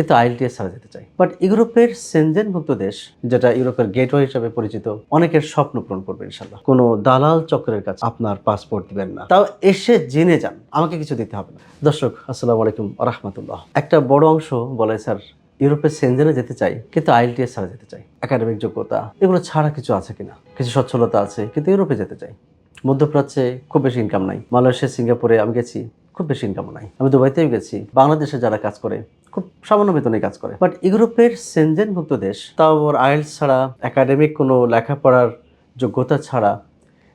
কিন্তু আইএলটিএস ছাড়া যেতে চাই। বাট ইউরোপের সেনজেনভুক্ত দেশ, যেটা ইউরোপের গেটওয়ে হিসাবে পরিচিত, অনেকের স্বপ্ন পূরণ করবে ইনশাল্লাহ। কোনো দালাল চক্রের কাছে আপনার পাসপোর্ট দিবেন না। তাও এসে জেনে যান, আমাকে কিছু দিতে হবে না। দর্শক, আসসালামু আলাইকুম রহমতুল্লাহ একটা বড় অংশ বলে, স্যার ইউরোপের সেনজেনে যেতে চাই, কিন্তু আইএলটিএস ছাড়া যেতে চাই। একাডেমিক যোগ্যতা, এগুলো ছাড়া কিছু আছে কিনা? কিছু সচ্ছলতা আছে, কিন্তু ইউরোপে যেতে চাই। মধ্যপ্রাচ্যে খুব বেশি ইনকাম নাই। মালয়েশিয়া, সিঙ্গাপুরে আমি গেছি, খুব বেশি ইনকাম নাই। আমি দুবাইতেও গেছি। বাংলাদেশে যারা কাজ করে খুব সামান্য বেতনে কাজ করে। বাট ইউরোপের সেনজেনভুক্ত দেশ, তাও আবার আইএলস ছাড়া একাডেমিক কোনো লেখাপড়ার যোগ্যতা ছাড়া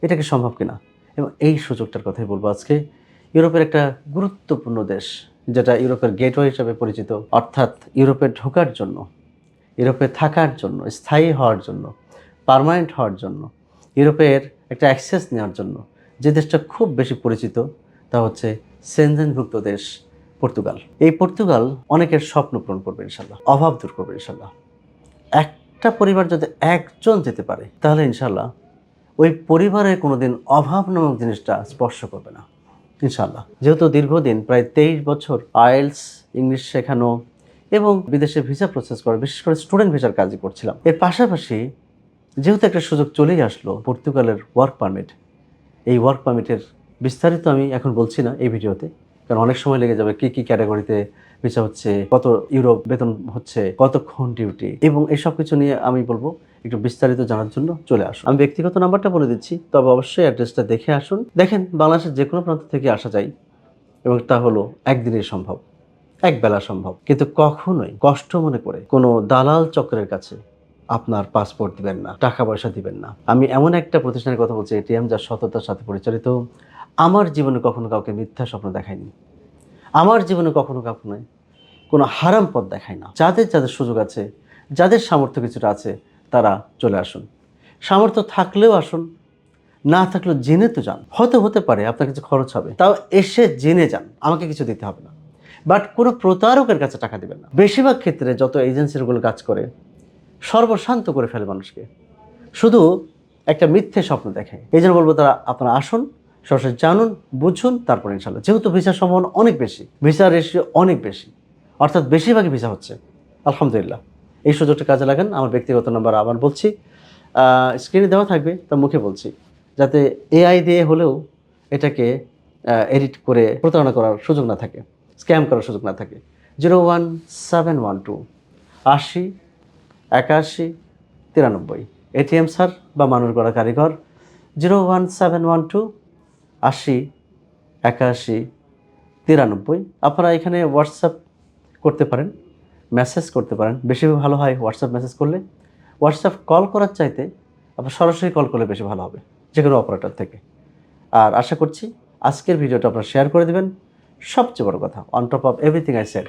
এটা কি সম্ভব কিনা? এবং এই সুযোগটার কথাই বলব আজকে, ইউরোপের একটা গুরুত্বপূর্ণ দেশ, যেটা ইউরোপের গেটওয়ে হিসাবে পরিচিত, অর্থাৎ ইউরোপে ঢোকার জন্য, ইউরোপে থাকার জন্য, স্থায়ী হওয়ার জন্য পার্মানেন্ট হওয়ার জন্য, ইউরোপের একটা অ্যাক্সেস নেওয়ার জন্য, যে দেশটা খুব বেশি পরিচিত, তা হচ্ছে সেনজেনভুক্ত দেশ পর্তুগাল। এই পর্তুগাল অনেকের স্বপ্ন পূরণ করবে ইনশাল্লাহ অভাব দূর করবে ইনশাল্লাহ একটা পরিবার যদি একজন যেতে পারে, তাহলে ইনশাল্লাহ ওই পরিবারে কোনোদিন অভাব নামক জিনিসটা স্পর্শ করবে না ইনশাল্লাহ যেহেতু দীর্ঘদিন প্রায় তেইশ বছর আয়েলস ইংলিশ শেখানো এবং বিদেশে ভিসা প্রসেস করা, বিশেষ করে স্টুডেন্ট ভিসার কাজই করছিলাম। এর পাশাপাশি যেহেতু একটা সুযোগ চলেই আসলো, পর্তুগালের ওয়ার্ক পারমিট এই ওয়ার্ক পারমিটের বিস্তারিত আমি এখন বলছি না এই ভিডিওতে। কারণ অনেক সময় লেগে যাবে কি কি ক্যাটাগরিতে ভিসা হচ্ছে, কত ইউরো বেতন হচ্ছে, কতক্ষণ ডিউটি এবং এই সব কিছু নিয়ে আমি বলব একটু বিস্তারিত জানার জন্য চলে আসুন। আমি ব্যক্তিগত নাম্বারটা বলে দিচ্ছি, তবে অবশ্যই অ্যাড্রেসটা দেখে আসুন। দেখেন, বাংলাদেশের যে কোনো প্রান্ত থেকে আসা যায় এবং তা হলো একদিনে সম্ভব এক বেলা সম্ভব। কিন্তু কখনোই কষ্ট মনে করে কোনো দালাল চক্রের কাছে আপনার পাসপোর্ট দিবেন না, টাকা পয়সা দিবেন না। আমি এমন একটা প্রতিষ্ঠানের কথা বলছি, এটিএম, যার সততার সাথে পরিচালিত। আমার জীবনে কখনো কাউকে মিথ্যা স্বপ্ন দেখায়নি। আমার জীবনে কখনো কখনো কোনো হারাম পথ দেখায় না। যাদের যাদের সুযোগ আছে, যাদের সামর্থ্য কিছুটা আছে, তারা চলে আসুন। সামর্থ্য থাকলেও আসুন, না থাকলেও জেনে তো যান। হয়তো হতে পারে আপনার কিছু খরচ হবে, তাও এসে জেনে যান, আমাকে কিছু দিতে হবে না। বাট কোনো প্রতারকের কাছে টাকা দিবেন না। বেশিরভাগ ক্ষেত্রে যত এজেন্সিগুলো কাজ করে, সর্বশান্ত করে ফেলে মানুষকে। শুধু একটা মিথ্যে স্বপ্ন দেখে। এই জন্য বলব তারা, আপনারা আসুন সরাসরি জানুন, বুঝুন, তারপর ইনশাল্লাহ যেহেতু ভিসার সম্ভাবনা অনেক বেশি ভিসা রেশিও অনেক বেশি। অর্থাৎ বেশিরভাগই ভিসা হচ্ছে। আলহামদুলিল্লাহ। এই সুযোগটা কাজে লাগান, আমার ব্যক্তিগত নাম্বার আবার বলছি। স্ক্রিনে দেওয়া থাকবে তার মুখে বলছি। যাতে এআই দিয়ে হলেও এটাকে এডিট করে প্রতারণা করার সুযোগ না থাকে স্ক্যাম করার সুযোগ না থাকে। Zero one seven one two আশি, একাশি, তিরানব্বই। এটিএম স্যার বা মানুষ গড়া কারিগর, zero one seven one two আশি, একাশি, তিরানব্বই। আপনারা এখানে হোয়াটসঅ্যাপ করতে পারেন মেসেজ করতে পারেন। বেশি ভালো হয় হোয়াটসঅ্যাপ মেসেজ করলে। হোয়াটসঅ্যাপ কল করার চাইতে আপনার সরাসরি কল করলে বেশি ভালো হবে যে কোনো অপারেটর থেকে। আর আশা করছি আজকের ভিডিওটা আপনারা শেয়ার করে দেবেন। সবচেয়ে বড় কথা on top of everything I said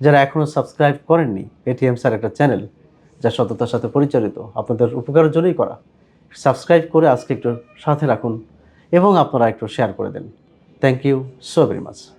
যারা এখনও সাবস্ক্রাইব করেননি এটিএম স্যার একটা চ্যানেল যা সততার সাথে পরিচালিত, আপনাদের উপকারের জন্যই করা। সাবস্ক্রাইব করে আজকে একটু সাথে রাখুন। এবং আপনারা একটু শেয়ার করে দেন। Thank you so very much